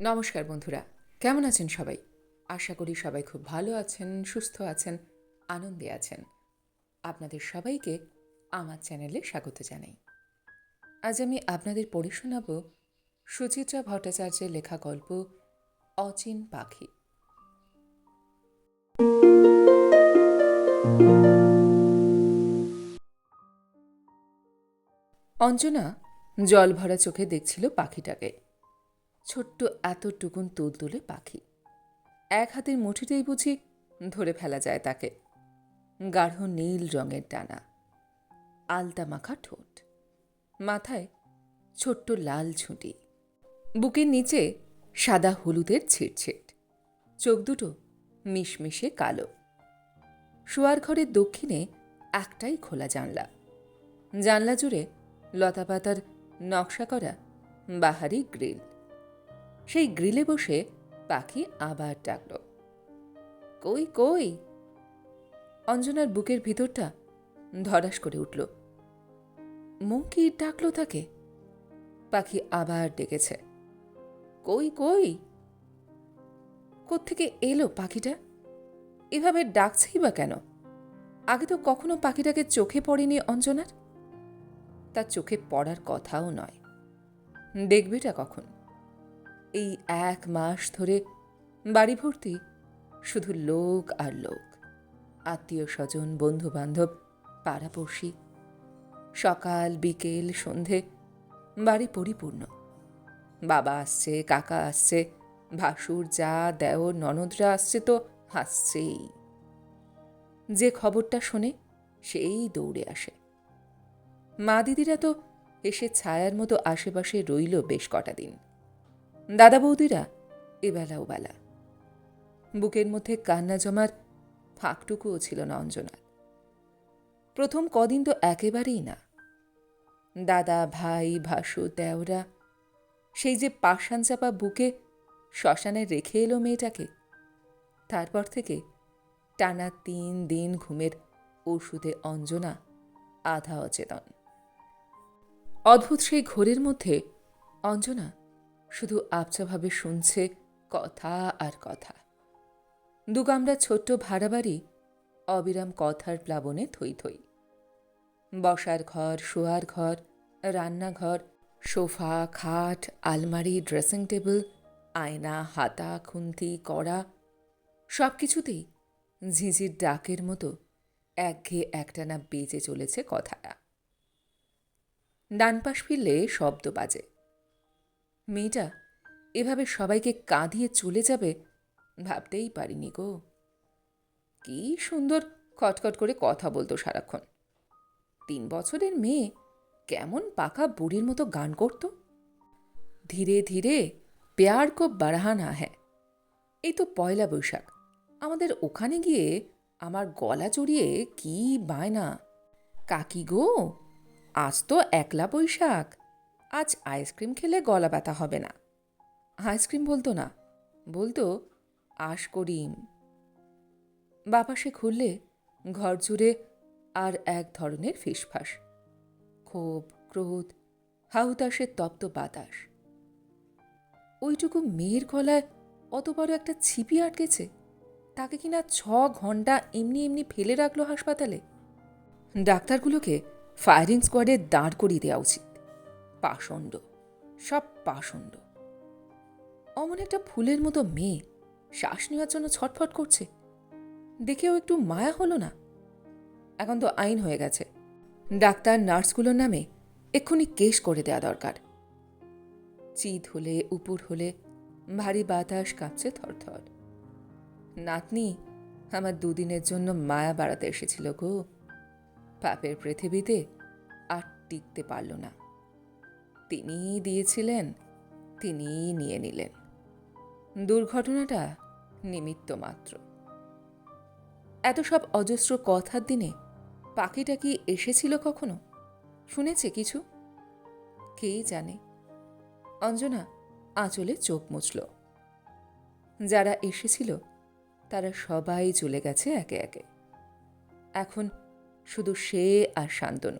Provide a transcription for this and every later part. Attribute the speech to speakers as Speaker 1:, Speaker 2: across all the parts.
Speaker 1: নমস্কার বন্ধুরা, কেমন আছেন সবাই? আশা করি সবাই খুব ভালো আছেন, সুস্থ আছেন, আনন্দে আছেন। আপনাদের সবাইকে আমার চ্যানেলে স্বাগত জানাই। আজ আমি আপনাদের পড়ে শোনাব সুচিত্রা ভট্টাচার্যের লেখা গল্প, অচিন পাখি। অঞ্জনা জল ভরা চোখে দেখছিল পাখিটাকে। ছোট্ট এতটুকুন তুলতুলে পাখি। এক হাতের মুঠিতেই বুঝি ধরে ফেলা যায় তাকে। গাঢ় নীল রঙের ডানা। আলতা মাখা ঠোঁট। মাথায় ছোট্ট লাল ছুটি বুকের নিচে সাদা হলুদের ছিটছিট। চোখ দুটো মিশমিশে কালো। শোয়ার ঘরের দক্ষিণে একটাই খোলা জানলা। জানলা জুড়ে লতাপাতার নকশা করা বাহারি গ্রিল। সেই গ্রিলে বসে পাখি আবার ডাকল। কই কই? অঞ্জনার বুকের ভিতরটা ধরাস করে উঠল। মঙ্কি ডাকলো তাকে? পাখি আবার ডেকেছে। কই কই? কোত্থেকে এলো পাখিটা? এভাবে ডাকছেই বা কেন? আগে তো কখনো পাখিটাকে চোখে পড়েনি অঞ্জনার? তার চোখে পড়ার কথাও নয়। দেখবেটা কখন? এই এক মাস ধরে বাড়ি ভর্তি শুধু লোক আর লোক। আত্মীয় স্বজন বন্ধু বান্ধব পাড়াপড়শি। সকাল, বিকেল, সন্ধে বাড়ি পরিপূর্ণ। বাবা আসছে, কাকা আসছে, ভাসুর, যা দেও ননদরা আসছে তো হাসছেই। যে খবরটা শোনে সেই দৌড়ে আসে। মা দিদিরা তো এসে ছায়ার মতো আশেপাশে রইল বেশ কটা দিন। দাদা বৌদিরা এবেলা ওবেলা বুকের মধ্যে কান্না জমার ফাঁকটুকুও ছিল না অঞ্জনার। প্রথম কদিন তো একেবারেই না। দাদা, ভাই, ভাসু, দেওরা, সেই যে পাষাণ চাপা বুকে শ্মশানে রেখে এলো মেয়েটাকে, তারপর থেকে টানা তিন দিন ঘুমের ওষুধে অঞ্জনা আধা অচেতন। অদ্ভুত সেই ঘোরের মধ্যে অঞ্জনা শুধু আবছাভাবে শুনছে কথা আর কথা। দুগামরা ছোট্ট ভাড়া বাড়ি অবিরাম কথার প্লাবনে থই থই। বসার ঘর, শোয়ার ঘর, রান্নাঘর, সোফা, খাট, আলমারি, ড্রেসিং টেবিল, আয়না, হাতা, খুন্তি, কড়া, সব কিছুতেই ঝিঝির ডাকের মতো একঘেয়ে একটানা বেজে চলেছে কথাটা। ডান পাশ ফিরলে শব্দ বাজে। মেয়েটা এভাবে সবাইকে কাঁদিয়ে চলে যাবে ভাবতেই পারিনি গো। কি সুন্দর খটখট করে কথা বলতো সারাক্ষণ। তিন বছরের মেয়ে কেমন পাকা বুড়ির মতো গান করত? ধীরে ধীরে পেয়ার কো বাড়াহানা হ্যাঁ এই তো পয়লা বৈশাখ। আমাদের ওখানে গিয়ে আমার গলা চড়িয়ে কি বায়না। কাকি গো, আজ তো একলা বৈশাখ। আজ আইসক্রিম খেলে গলা ব্যথা হবে না। আইসক্রিম বলতো না, বলতো, আশ করিম। বাপাসে খুললে, ঘর জুড়ে আর এক ধরনের ফিসফাস, ক্ষোভ, ক্রোধ হাহুতাসের তপ্ত বাতাস। ওইটুকু মেয়ের গলায় অত বড় একটা ছিপি আটকেছে, তাকে কিনা ছ ঘণ্টা এমনি এমনি ফেলে রাখল হাসপাতালে? ডাক্তারগুলোকে ফায়ারিং স্কোয়াডে দাঁড় করিয়ে দেওয়া উচিত। পাষণ্ড, সব পাষণ্ড। অমন একটা ফুলের মতো মেয়ে শ্বাস নেওয়ার জন্য ছটফট করছে। দেখেও একটু মায়া হলো না? এখন তো আইন হয়ে গেছে। ডাক্তার নার্সগুলোর নামে এক্ষুনি কেস করে দেওয়া দরকার। চিত হলে উপর হলে ভারী বাতাস কাঁপছে থরথর। নাতনি, আমার দুদিনের জন্য মায়া বাড়াতে এসেছিল গো। পাপের পৃথিবীতে আর টিকতে পারল না। তিনিই দিয়েছিলেন, তিনিই নিয়ে নিলেন। দুর্ঘটনাটা নিমিত্ত মাত্র। এত সব অজস্র কথার দিনে পাখিটা কি এসেছিল কখনো? শুনেছে কিছু? কে জানে? অঞ্জনা আঁচলে চোখ মুছল। যারা এসেছিল, তারা সবাই চলে গেছে একে একে। এখন শুধু সে আর শান্তনু।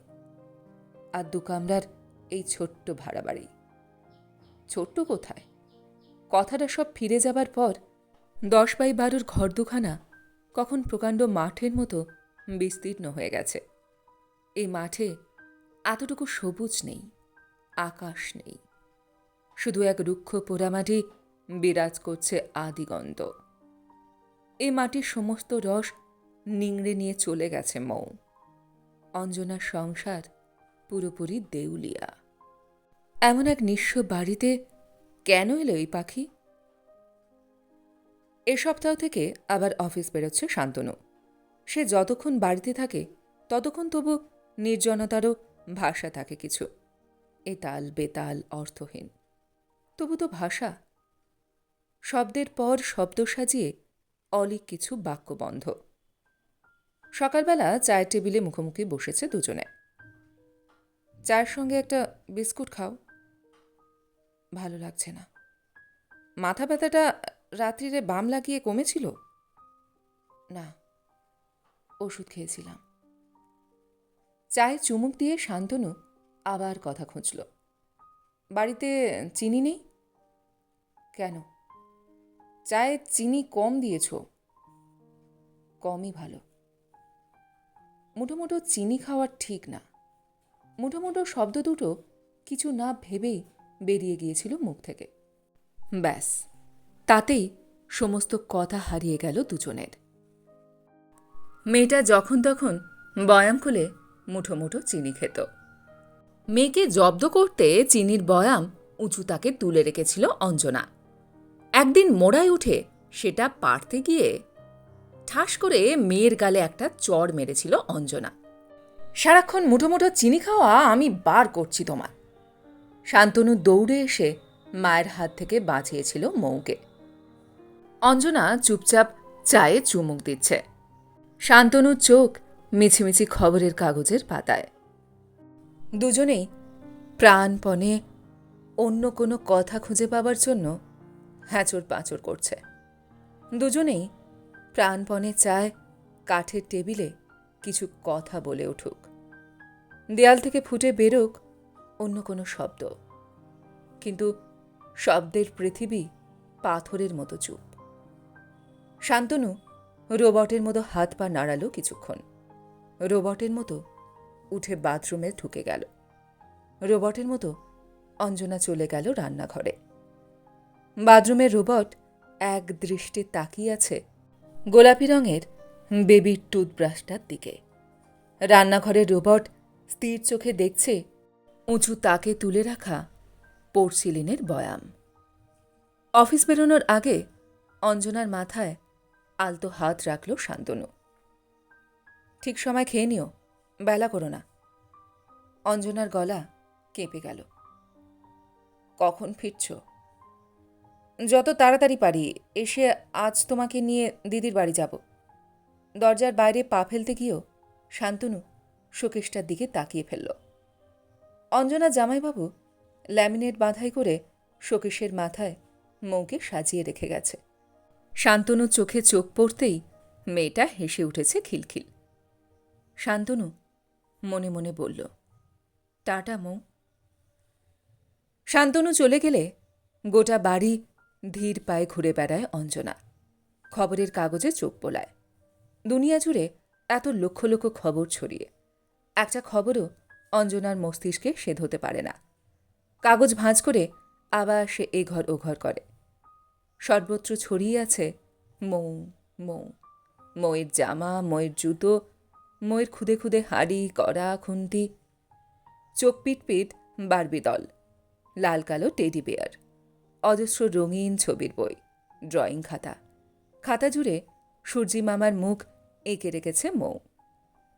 Speaker 1: আর দু কামরার এই ছোট্ট ভাড়া বাড়ি। ছোট্ট কোথায়? কথাটা সব ফিরে যাবার পর দশ বাই বারোর ঘর দুখানা কখন প্রকাণ্ড মাঠের মতো বিস্তীর্ণ হয়ে গেছে। এই মাঠে এতটুকু সবুজ নেই, আকাশ নেই। শুধু এক রুক্ষ পোড়ামাটি বিরাজ করছে আদিগন্ধ এই মাটির সমস্ত রস নিংড়ে নিয়ে চলে গেছে মৌ। অঞ্জনার সংসার পুরোপুরি দেউলিয়া। এমন এক নিঃস্ব বাড়িতে কেন এলো এই পাখি? এ সপ্তাহ থেকে আবার অফিস বেরোচ্ছে শান্তনু। সে যতক্ষণ বাড়িতে থাকে, ততক্ষণ তবু নির্জনতারও ভাষা থাকে কিছু। এতাল, বেতাল, অর্থহীন। তবু তো ভাষা। শব্দের পর শব্দ সাজিয়ে অলিক কিছু বাক্যবন্ধ সকালবেলা চায়ের টেবিলে মুখোমুখি বসেছে দুজনে। চায়ের সঙ্গে একটা বিস্কুট খাও। ভালো লাগছে না। মাথা ব্যথাটা রাত্রিরে বাম লাগিয়ে কমেছিল? না, ওষুধ খেয়েছিলাম। চায়ে চুমুক দিয়ে শান্তনু আবার কথা খুঁজল। বাড়িতে চিনি নেই? কেন? চায়ে চিনি কম দিয়েছ? কমই ভালো। মুঠো চিনি খাওয়া ঠিক না। মুঠো শব্দ দুটো কিছু না ভেবেই বেরিয়ে গিয়েছিল মুখ থেকে। ব্যাস, তাতেই সমস্ত কথা হারিয়ে গেল দুজনের। মেয়েটা যখন তখন বয়াম খুলে মুঠো মুঠো চিনি খেত। মেয়েকে জব্দ করতে চিনির বয়াম উঁচু তাকে তুলে রেখেছিল অঞ্জনা। একদিন মোড়ায় উঠে সেটা পারতে গিয়ে ঠাস করে মেয়ের গালে একটা চড় মেরেছিল অঞ্জনা। সারাক্ষণ মুঠো মুঠো চিনি খাওয়া আমি বার করছি তোমার। শান্তনু দৌড়ে এসে মায়ের হাত থেকে বাঁচিয়েছিল মৌকে। অঞ্জনা চুপচাপ চায়ে চুমুক দিচ্ছে। শান্তনুর চোখ মিছিমিছি খবরের কাগজের পাতায়। দুজনেই প্রাণপণে অন্য কোনো কথা খুঁজে পাবার জন্য হ্যাঁচড় পাঁচড় করছে। দুজনেই প্রাণপণে চায় কাঠের টেবিলে কিছু কথা বলে উঠুক। দেয়াল থেকে ফুটে বেরোক অন্য কোনো শব্দ। কিন্তু শব্দের পৃথিবী পাথরের মতো চুপ। শান্তনু রোবটের মতো হাত পা নাড়ালো কিছুক্ষণ। রোবটের মতো উঠে বাথরুমে ঢুকে গেল। রোবটের মতো অঞ্জনা চলে গেল রান্নাঘরে। বাথরুমের রোবট এক দৃষ্টি তাকিয়ে আছে গোলাপি রঙের বেবির টুথব্রাশটার দিকে। রান্নাঘরের রোবট স্থির চোখে দেখছে উঁচু তাকে তুলে রাখা পোর্সিলিনের বয়াম। অফিস বেরোনোর আগে অঞ্জনার মাথায় আলতো হাত রাখল শান্তনু। ঠিক সময় খেয়ে নিও, বেলা করো না। অঞ্জনার গলা কেঁপে গেল। কখন ফিরছ? যত তাড়াতাড়ি পারি, এসে আজ তোমাকে নিয়ে দিদির বাড়ি যাব। দরজার বাইরে পা ফেলতে গিয়েও শান্তনু শোকেশটার দিকে তাকিয়ে ফেলল। অঞ্জনা জামাইবাবু ল্যামিনেট বাঁধাই করে শোকেশের মাথায় মৌকে সাজিয়ে রেখে গেছে। শান্তনু চোখে চোখ পড়তেই মেয়েটা হেসে উঠেছে খিলখিল। শান্তনু মনে মনে বলল, টাটা মৌ। শান্তনু চলে গেলে গোটা বাড়ি ধীর পায়ে ঘুরে বেড়ায় অঞ্জনা। খবরের কাগজে চোখ বোলায়। দুনিয়া জুড়ে এত লক্ষ লক্ষ খবর ছড়িয়ে। একটা খবরও অঞ্জনার মস্তিষ্কে সেধ হতে পারে না। কাগজ ভাঁজ করে আবার সে এ ঘর ও ঘর করে। সর্বত্র ছড়িয়ে আছে মৌ মৌ। ময়ের জামা, ময়ের জুতো, ময়ের খুদে খুদে হাড়ি, কড়া, খুন্তি। চোখ পিট পিট বারবি দল, লাল কালো টেডি বেয়ার, অজস্র রঙিন ছবির বই, ড্রয়িং খাতা। খাতা জুড়ে সূর্যি মামার মুখ এঁকে রেখেছে মৌ।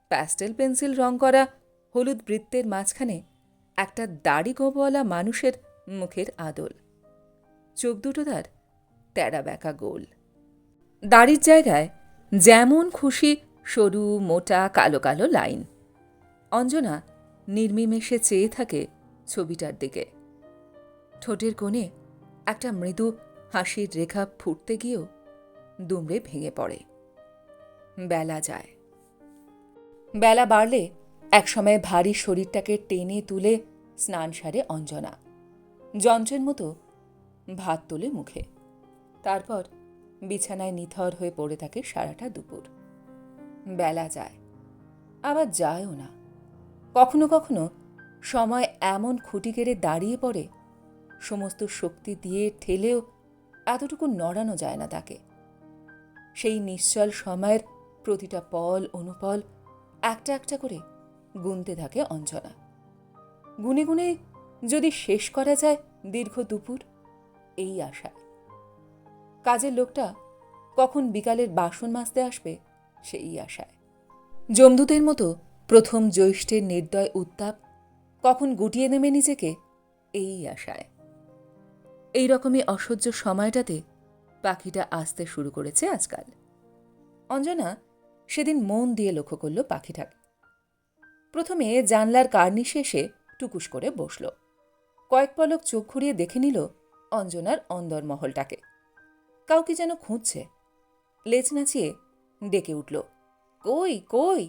Speaker 1: প্যাস্টেল পেন্সিল রং করা হলুদ বৃত্তের মাঝখানে একটা দাড়ি গোবওয়ালা মানুষের মুখের আদল। চোখ দুটো তার তেরা ব্যাকা গোল। দাড়ির জায়গায় যেমন খুশি সরু, মোটা, কালো কালো লাইন। অঞ্জনা নির্মিমেষে চেয়ে থাকে ছবিটার দিকে। ঠোঁটের কোণে একটা মৃদু হাসির রেখা ফুটতে গিয়েও দুমড়ে ভেঙে পড়ে। বেলা যায়। বেলা বাড়লে একসময় ভারী শরীরটাকে টেনে তুলে স্নান সারে অঞ্জনা। যন্ত্রের মতো ভাত তোলে মুখে। তারপর বিছানায় নিথর হয়ে পড়ে থাকে সারাটা দুপুর। বেলা যায়, আবার যায়ও না। কখনো কখনো সময় এমন খুঁটি কেড়ে দাঁড়িয়ে পড়ে, সমস্ত শক্তি দিয়ে ঠেলেও এতটুকু নড়ানো যায় না তাকে। সেই নিশ্চল সময়ের প্রতিটা পল, অনুপল একটা একটা করে গুনতে থাকে অঞ্জনা। গুনে গুনে যদি শেষ করা যায় দীর্ঘ দুপুর, এই আশায় কাজের লোকটা কখন বিকালের বাসন মাজতে আসবে, সেই আশায়। জমদূতের মতো প্রথম জ্যৈষ্ঠের নির্দয় উত্তাপ কখন গুটিয়ে নেবে নিজেকে, এই আশায়। এই রকমই অসহ্য সময়টাতে পাখিটা আসতে শুরু করেছে আজকাল। অঞ্জনা সেদিন মন দিয়ে লক্ষ্য করল পাখিটাকে। প্রথমে জানলার কার্নিশে এসে টুকুস করে বসল। কয়েক পলক চোখ ঘুরিয়ে দেখে নিল অঞ্জনার অন্দরমহলটাকে। কাউকে যেন খুঁজছে। লেজ নাচিয়ে ডেকে উঠল, কই কই?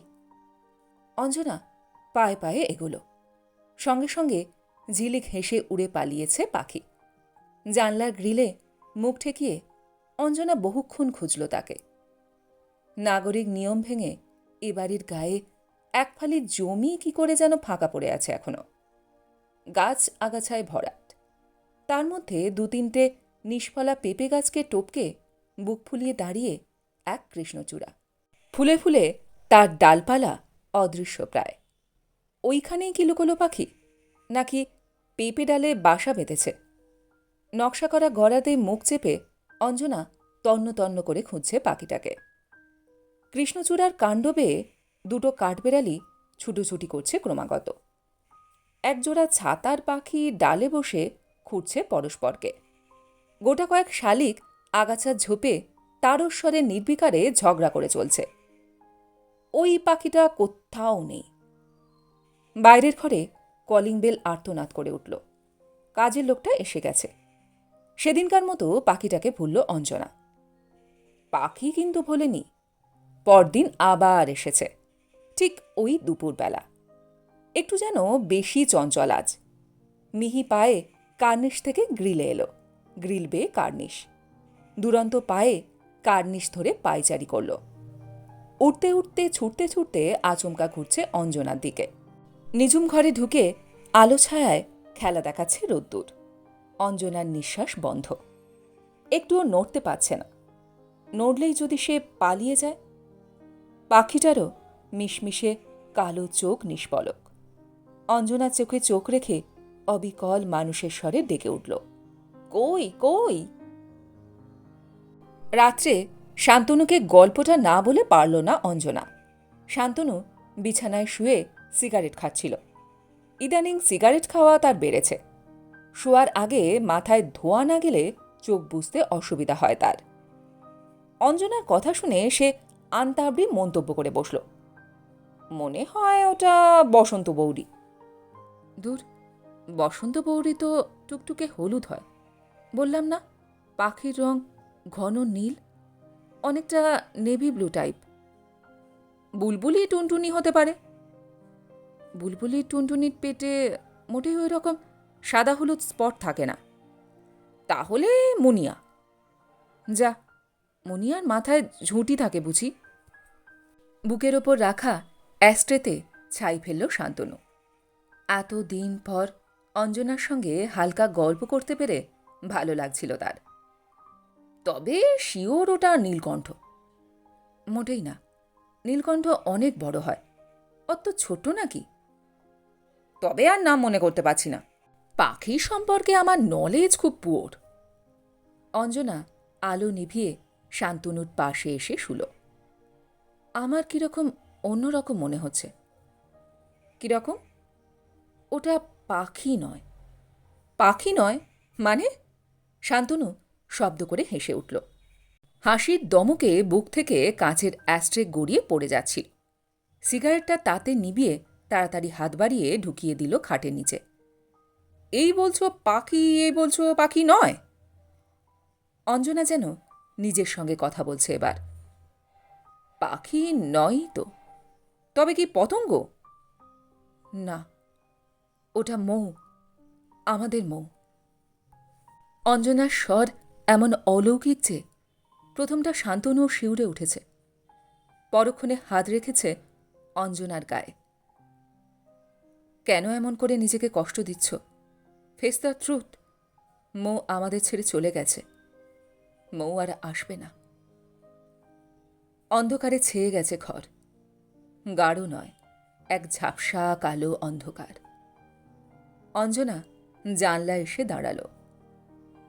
Speaker 1: অঞ্জনা পায়ে পায়ে এগোলো। সঙ্গে সঙ্গে ঝিলিক হেসে উড়ে পালিয়েছে পাখি। জানলার গ্রিলে মুখ ঠেকিয়ে অঞ্জনা বহুক্ষণ খুঁজল তাকে। নাগরিক নিয়ম ভেঙে এ বাড়ির গায়ে এক ফালি জমি কি করে যেন ফাঁকা পড়ে আছে এখনও? গাছ আগাছায় ভরাট। তার মধ্যে দু তিনটে নিষ্ফলা পেঁপে গাছকে টপকে বুক ফুলিয়ে দাঁড়িয়ে এক কৃষ্ণচূড়া। ফুলে ফুলে তার ডালপালা অদৃশ্য প্রায় ওইখানেই কি লুকোলো পাখি? নাকি পেঁপে ডালে বাসা বেঁধেছে? নকশা করা গড়াতে মুখ চেপে অঞ্জনা তন্ন তন্ন করে খুঁজছে পাখিটাকে। কৃষ্ণচূড়ার কাণ্ড বেয়ে দুটো কাঠবেড়ালি ছুটোছুটি করছে ক্রমাগত। একজোড়া ছাতার পাখি ডালে বসে খুঁড়ছে পরস্পরকে। গোটা কয়েক শালিক আগাছার ঝোপে তারস্বরে নির্বিকারে ঝগড়া করে চলছে। ওই পাখিটা কোথাও নেই। বাইরের ঘরে কলিং বেল আর্তনাদ করে উঠল। কাজের লোকটা এসে গেছে। সেদিনকার মতো পাখিটাকে ভুলল অঞ্জনা। পাখি কিন্তু ভোলেনি। পরদিন আবার এসেছে। ঠিক ওই দুপুরবেলা। একটু যেন বেশি চঞ্চল আজ। মিহি পায়ে কার্নিশ থেকে গ্রিলে এলো। গ্রিল বেয়ে কার্নিশ। দুরন্ত পায়ে কার্নিশ ধরে পায়চারি করল। উঠতে উঠতে ছুটতে ছুটতে আচমকা ঘুরছে অঞ্জনার দিকে। নিঝুম ঘরে ঢুকে আলো ছায়ায় খেলা দেখাচ্ছে রোদ্দুর। অঞ্জনার নিঃশ্বাস বন্ধ। একটুও নড়তে পারছে না। নড়লেই যদি সে পালিয়ে যায়? পাখিটারও মিশমিশে কালো চোখ নিষ্পলক। অঞ্জনা চোখে চোখ রেখে অবিকল মানুষের স্বরে ডেকে উঠল, কই কই? রাত্রে শান্তনুকে গল্পটা না বলে পারল না অঞ্জনা। শান্তনু বিছানায় শুয়ে সিগারেট খাচ্ছিল। ইদানিং সিগারেট খাওয়া তার বেড়েছে। শোয়ার আগে মাথায় ধোয়া না গেলে চোখ বুঝতে অসুবিধা হয় তার। অঞ্জনার কথা শুনে সে আন্তাবড়ি মন্তব্য করে বসল মনে হয় ওটা বসন্ত বৌরি। দূর, বসন্ত বৌরি তো টুকটুকে হলুদ হয়। বললাম না, পাখির রং ঘন নীল, অনেকটা নেভি ব্লু টাইপ। বুলবুলি টুনটুনি হতে পারে। বুলবুলি টুনটুনির পেটে মোটেই ওই রকম সাদা হলুদ স্পট থাকে না। তাহলে মুনিয়া। যা, মুনিয়ার মাথায় ঝুঁটি থাকে বুঝি। বুকের ওপর রাখা অ্যাস্ট্রেতে ছাই ফেলল শান্তনু। এত দিন পর অঞ্জনার সঙ্গে হালকা গল্প করতে পেরে ভালো লাগছিল তার। তবে শিওর ওটা নীলকণ্ঠ। মোটেই না, নীলকণ্ঠ অনেক বড় হয়, অত ছোট নাকি? তবে আর নাম মনে করতে পারছি না। পাখি সম্পর্কে আমার নলেজ খুব পুয়োর অঞ্জনা আলো নিভিয়ে শান্তনুর পাশে এসে শুলো। আমার কীরকম অন্যরকম মনে হচ্ছে। কীরকম? ওটা পাখি নয়। পাখি নয় মানে? শান্তনু শব্দ করে হেসে উঠল। হাসির দমকে বুক থেকে কাঁচের অ্যাস্ট্রে গড়িয়ে পড়ে যাচ্ছিল। সিগারেটটা তাতে নিবিয়ে তাড়াতাড়ি হাত বাড়িয়ে ঢুকিয়ে দিল খাটের নিচে। এই বলছো পাখি এই বলছো পাখি নয়? অঞ্জনা যেন নিজের সঙ্গে কথা বলছে এবার। পাখি নয়ই তো। তবে কি পতঙ্গ? না, ওটা মৌ, আমাদের মৌ। অঞ্জনার স্বর এমন অলৌকিক যে, প্রথমটা শান্তনু শিউরে উঠেছে। পরক্ষণে হাত রেখেছে অঞ্জনার গায়ে। কেন এমন করে নিজেকে কষ্ট দিচ্ছ? ফেস দ্য ট্রুথ মৌ আমাদের ছেড়ে চলে গেছে। মৌ আর আসবে না। অন্ধকারে ছেয়ে গেছে ঘর। গাঢ় নয়, এক ঝাপসা কালো অন্ধকার। অঞ্জনা জানলা এসে দাঁড়াল।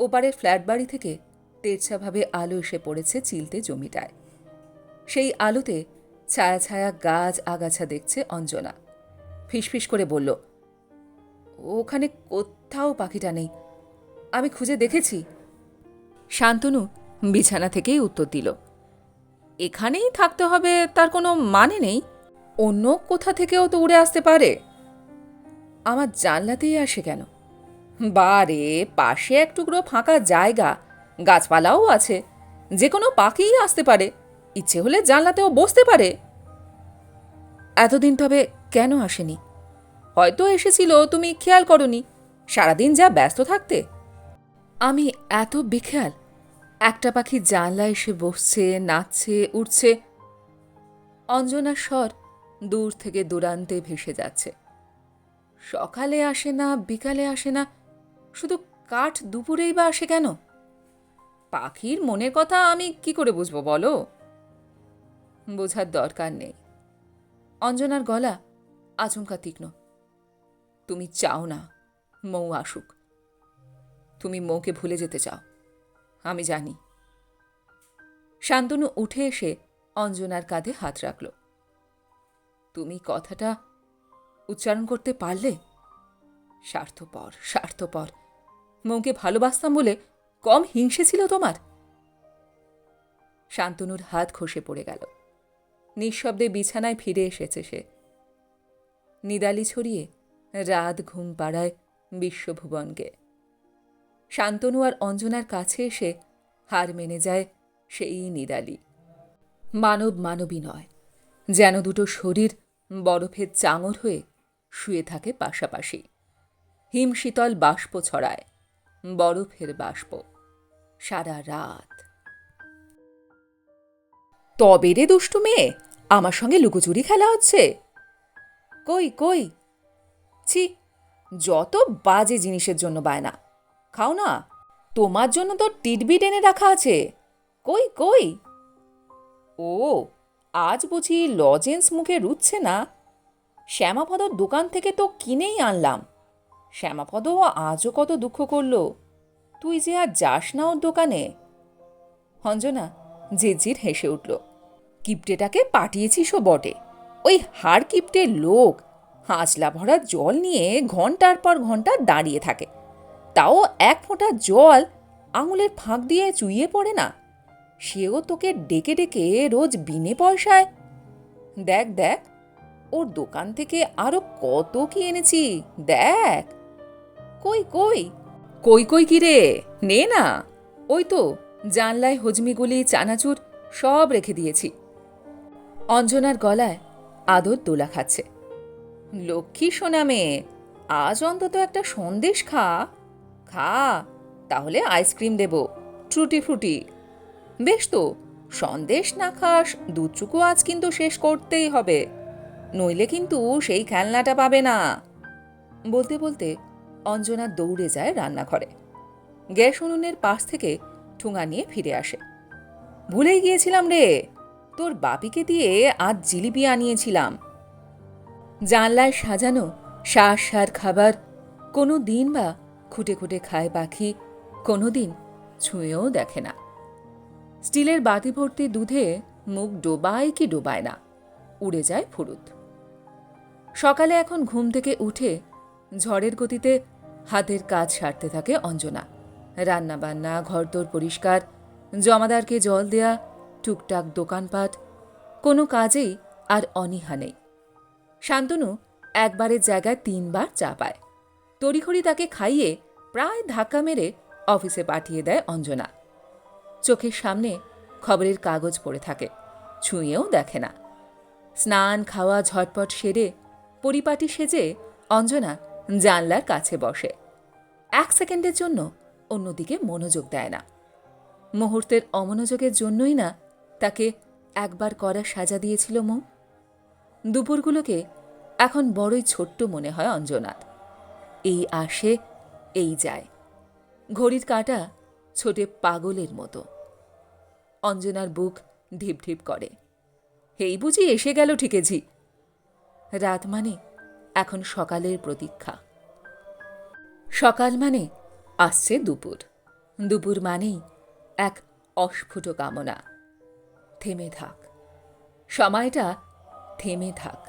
Speaker 1: ওপারের ফ্ল্যাট বাড়ি থেকে তেরছাভাবে আলো এসে পড়েছে চিলতে জমিটায়। সেই আলোতে ছায়া ছায়া গাছ আগাছা দেখছে অঞ্জনা। ফিসফিস করে বলল, ওখানে কোথাও পাখিটা নেই। আমি খুঁজে দেখেছি। শান্তনু বিছানা থেকেই উত্তর দিল, এখানেই থাকতে হবে, তার কোনো মানে নেই। অন্য কোথা থেকেও তো উড়ে আসতে পারে? আমার জানলাতেই আসে কেন? বারে, পাশে এক টুকরো ফাঁকা জায়গা, গাছপালাও আছে যে কোনো পাখিই আসতে পারে, ইচ্ছে হলে জানলাতেও বসতে পারে। এতদিন তবে কেন আসেনি? হয়তো এসেছিল, তুমি খেয়াল করনি, সারাদিন যা ব্যস্ত থাকতে। আমি এত বেখেয়াল, একটা পাখি জানলা এসে বসছে, নাচছে উঠছে অঞ্জনা স্বর দূর থেকে দূরান্তে ভেসে যাচ্ছে। সকালে আসে না, বিকালে আসে না, শুধু কাঠ দুপুরেই বা আসে কেন? পাখির মনের কথা আমি কি করে বুঝব বলো? বোঝার দরকার নেই। অঞ্জনার গলা আচমকা তীক্ষ্ণ। তুমি চাও না, মৌ আসুক। তুমি মৌকে ভুলে যেতে চাও, আমি জানি। শান্তনু উঠে এসে অঞ্জনার কাঁধে হাত রাখল। তুমি কথাটা উচ্চারণ করতে পারলে? স্বার্থপর স্বার্থপর। মৌকে ভালোবাসতাম বলে কম হিংসে ছিল তোমার? শান্তনুর হাত খসে পড়ে গেল। নিঃশব্দে বিছানায় ফিরে এসেছে সে। নিদালি ছড়িয়ে রাত ঘুম পাড়ায় বিশ্বভুবনকে। শান্তনু আর অঞ্জনার কাছে এসে হার মেনে যায় সেই নিদালি। মানব মানবী নয়। যেন দুটো শরীর বরফের চাঙর হয়ে শুয়ে থাকে পাশাপাশি। হিমশীতল বাষ্প ছড়ায়, বরফের বাষ্প, সারা রাত। তবে রে দুষ্টু মেয়ে, আমার সঙ্গে লুকোচুরি খেলা হচ্ছে। কই কই? ছি, যত বাজে জিনিসের জন্য বায়না। খাও না, তোমার জন্য তো টিটবিট এনে রাখা আছে। কই কই? ও আজ বুঝি লজেন্স মুখে রুচ্ছে না? শ্যামাপদর দোকান থেকে তো কিনেই আনলাম। শ্যামাপদ আজও কত দুঃখ করল। তুই যে আর যাস না ওর দোকানে। অঞ্জনা জিরজির হেসে উঠল। কিপটেটাকে পাঠিয়েছিসও বটে। ওই হাড় কিপটে লোক। হাঁচলা ভরা জল নিয়ে ঘণ্টার পর ঘণ্টা দাঁড়িয়ে থাকে। তাও এক ফোঁটা জল আঙুলের ফাঁক দিয়ে চুইয়ে পড়ে না? সেও তোকে ডেকে ডেকে রোজ বিনে পয়সায়। দেখ দেখ, ওর দোকান থেকে আরও কত কি এনেছি, দেখ। কই কই? কই কই কি রে? নে না। ওই তো, জানলায় হজমিগুলি, চানাচুর সব রেখে দিয়েছি। অঞ্জনার গলায় আদর দোলা খাচ্ছে। লক্ষ্মী সোনা মেয়ে, আজ অন্তত একটা সন্দেশ খা। খা, তাহলে আইসক্রিম দেব। ট্রুটি ফ্রুটি বেশ তো, সন্দেশ না খাস দুধটুকু আজ কিন্তু শেষ করতেই হবে। নইলে কিন্তু সেই খেলনাটা পাবে না। বলতে বলতে অঞ্জনা দৌড়ে যায় রান্নাঘরে। গ্যাস উনুনের পাশ থেকে ঠুঙা নিয়ে ফিরে আসে। ভুলেই গিয়েছিলাম রে, তোর বাপিকে দিয়ে আজ জিলিপি আনিয়েছিলাম। জানলায় সাজানো শ্বাস সার খাবার, কোনো দিন বা খুঁটে খুঁটে খায় পাখি, কোনো দিন ছুঁয়েও দেখে না। স্টিলের বাতি ভর্তি দুধে মুখ ডোবায় কি ডোবায় না, উড়ে যায় ফুরুত। সকালে এখন ঘুম থেকে উঠে ঝড়ের গতিতে হাতের কাজ সারতে থাকে অঞ্জনা। রান্না বান্না ঘরদোর পরিষ্কার, জমাদারকে জল দেয়া, টুকটাক দোকানপাট, কোনো কাজেই আর অনীহা নেই। শান্তনু একবারের জায়গায় তিনবার চা পায়। তড়িখড়ি তাকে খাইয়ে প্রায় ধাক্কা মেরে অফিসে পাঠিয়ে দেয় অঞ্জনা। চোখের সামনে খবরের কাগজ পড়ে থাকে, ছুঁয়েও দেখে না। স্নান, খাওয়া, ঝটপট সেরে পরিপাটি সেজে অঞ্জনা জানলার কাছে বসে। এক সেকেন্ডের জন্য অন্যদিকে মনোযোগ দেয় না। মুহূর্তের অমনোযোগের জন্যই না তাকে একবার করা সাজা দিয়েছিল মৌ। দুপুরগুলোকে এখন বড়ই ছোট্ট মনে হয় অঞ্জনার। এই আসে, এই যায়। ঘড়ির কাঁটা ছোটে পাগলের মতো। অঞ্জনার বুক ঢিপ ঢিপ করে। এই বুঝি, এসে গেল ঠিকেছি। রাত মানে এখন সকালের প্রতীক্ষা। সকাল মানে আসছে দুপুর। দুপুর মানেই এক অস্ফুট কামনা। থেমে থাক। সময়টা থেমে থাক।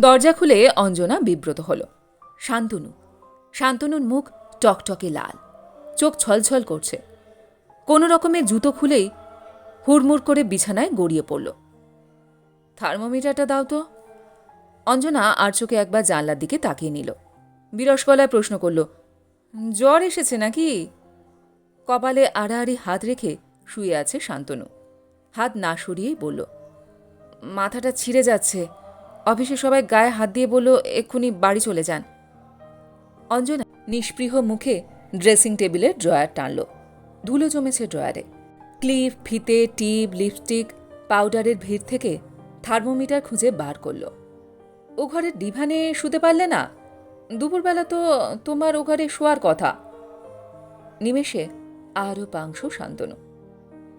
Speaker 1: দরজা খুলে অঞ্জনা বিব্রত হল। শান্তনু। শান্তনুর মুখ টকটকে লাল। চোখ ছলছল করছে। কোনো রকমের জুতো খুলেই হুড়মুড় করে বিছানায় গড়িয়ে পড়ল। থার্মোমিটারটা দাও তো। অঞ্জনা আর চোখে একবার জানলার দিকে তাকিয়ে নিল। বিরস গলায় প্রশ্ন করল, জ্বর এসেছে নাকি? কপালে আড়াআড়ি হাত রেখে শুয়ে আছে শান্তনু। হাত না সরিয়েই বলল, মাথাটা ছিঁড়ে যাচ্ছে। অফিসে সবাই গায়ে হাত দিয়ে বলল, এক্ষুনি বাড়ি চলে যান। অঞ্জনা নিষ্পৃহ মুখে ড্রেসিং টেবিলের ড্রয়ার টানল। ধুলো জমেছে ড্রয়ারে। ক্লিপ, ফিতে, টিপ, লিপস্টিক, পাউডারের ভিড় থেকে থার্মোমিটার খুঁজে বার করল। ও ঘরের ডিভানে শুতে পারলে না? দুপুরবেলা তো তোমার ও ঘরে শোয়ার কথা। নিমেষে আরও পাংশ শান্তনু।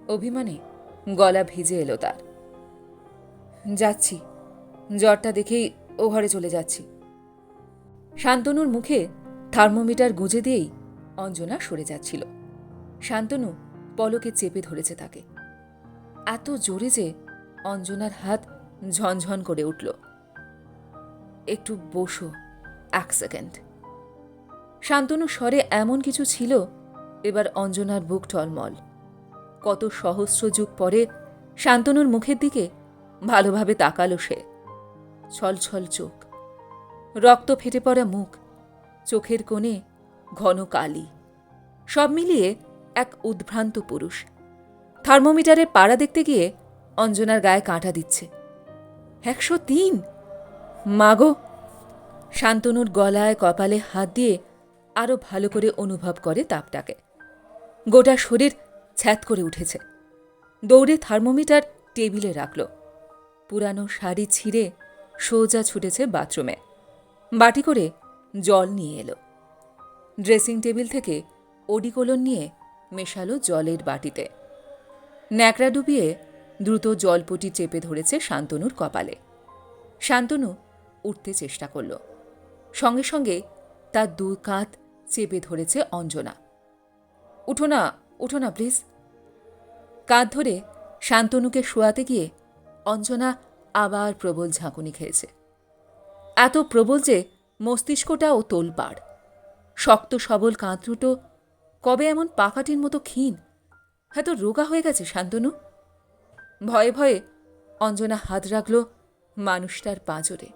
Speaker 1: অভিমানে গলা ভিজে এলো তার। যাচ্ছি। জ্বরটা দেখেই ও ঘরে চলে যাচ্ছি। শান্তনুর মুখে থার্মোমিটার গুঁজে দিয়েই অঞ্জনা সরে যাচ্ছিল। শান্তনু পলকে চেপে ধরেছে তাকে। এত জোরে যে অঞ্জনার হাত ঝনঝন করে উঠল। একটু বসো, এক সেকেন্ড। শান্তনু স্বরে এমন কিছু ছিল, এবার অঞ্জনার বুক টলমল। কত সহস্র যুগ পরে শান্তনুর মুখের দিকে ভালোভাবে তাকালো সে। ছলছল চোখ। রক্ত ফেটে পড়া মুখ চোখের কোণে ঘন কালি। সব মিলিয়ে এক উদ্ভ্রান্ত পুরুষ। থার্মোমিটারের পাড়া দেখতে গিয়ে অঞ্জনার গায়ে কাঁটা দিচ্ছে। একশো তিন? মাগো শান্তনুর গলায় কপালে হাত দিয়ে আরও ভালো করে অনুভব করে তাপটাকে। গোটা শরীর ছ্যাত করে উঠেছে। দৌড়ে থার্মোমিটার টেবিলে রাখল। পুরানো শাড়ি ছিঁড়ে সোজা ছুটেছে বাথরুমে। বাটি করে জল নিয়ে এলো। ড্রেসিং টেবিল থেকে ওডিকোলন নিয়ে মেশালো জলের বাটিতে। ন্যাকড়া ডুবিয়ে দ্রুত জলপটি চেপে ধরেছে শান্তনুর কপালে। শান্তনু উঠতে চেষ্টা করল। সঙ্গে সঙ্গে তার দু কাঁধ চেপে ধরেছে অঞ্জনা। উঠো না উঠো না, প্লিজ। কাঁধ ধরে শান্তনুকে শোয়াতে গিয়ে অঞ্জনা আবার প্রবল ঝাঁকুনি খেয়েছে। এত প্রবল যে মস্তিষ্কটাও তোলপাড়। শক্ত, সবল কাঁধ দুটো, কবে এমন পাকাটির মতো ক্ষীণ? এত রোগা হয়ে গেছে শান্তনু। ভয়ে ভয়ে অঞ্জনা হাত রাখল মানুষটার পাঁজরে।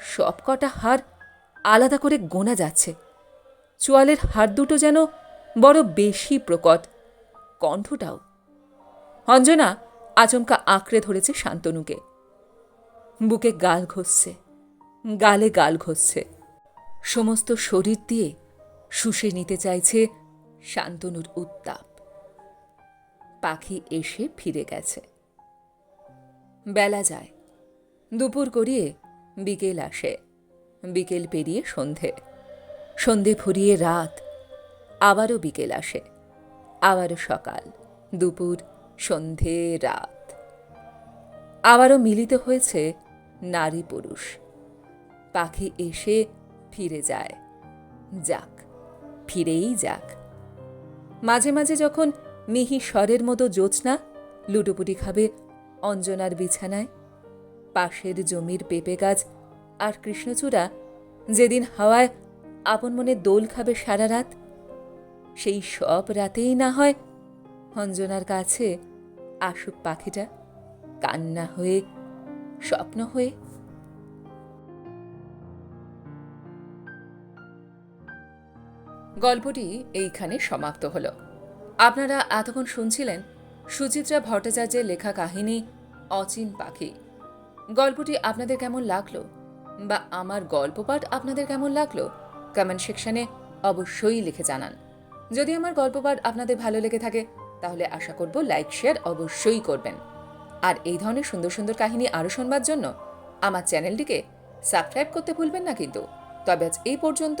Speaker 1: সব কটা হার আলাদা করে গোনা যাচ্ছে। চোয়ালের হাড় দুটো যেন বড় বেশি প্রকট, কণ্ঠটাও। অঞ্জনা আচমকা আঁকড়ে ধরেছে শান্তনুকে। বুকে গাল ঘষছে। গালে গাল ঘষছে। সমস্ত শরীর দিয়ে শুষে নিতে চাইছে শান্তনুর উত্তাপ। পাখি এসে ফিরে গেছে। বেলা যায়। দুপুর করিয়ে বিকেল আসে। বিকেল পেরিয়ে সন্ধে। সন্ধে ফুরিয়ে রাত। আবারও বিকেল আসে। আবারও সকাল। দুপুর, সন্ধে, রাত। আবারও মিলিত হয়েছে নারী পুরুষ। পাখি এসে ফিরে যায়। যাক, ফিরেই যাক। মাঝে মাঝে যখন মিহি স্বরের মতো জ্যোৎস্না লুটোপুটি খাবে অঞ্জনার বিছানায়, পাশের জমির পেঁপে গাছ আর কৃষ্ণচূড়া যেদিন হাওয়ায় আপন মনে দোল খাবে সারা রাত, সেই সব রাতেই না হয় অঞ্জনার কাছে আসুক পাখিটা, কান্না হয়ে, স্বপ্ন হয়ে গল্পটি এইখানে সমাপ্ত হল। আপনারা এতক্ষণ শুনছিলেন সুচিত্রা ভট্টাচার্যের লেখা কাহিনী অচিন পাখি। গল্পটি আপনাদের কেমন লাগল বা আমার গল্প পাঠ আপনাদের কেমন লাগল কমেন্ট সেকশনে অবশ্যই লিখে জানান। যদি আমার গল্পপাঠ আপনাদের ভালো লেগে থাকে তাহলে আশা করব লাইক শেয়ার অবশ্যই করবেন। আর এই ধরনের সুন্দর সুন্দর কাহিনী আরও শোনবার জন্য আমার চ্যানেলটিকে সাবস্ক্রাইব করতে ভুলবেন না কিন্তু। তবে আজ এই পর্যন্ত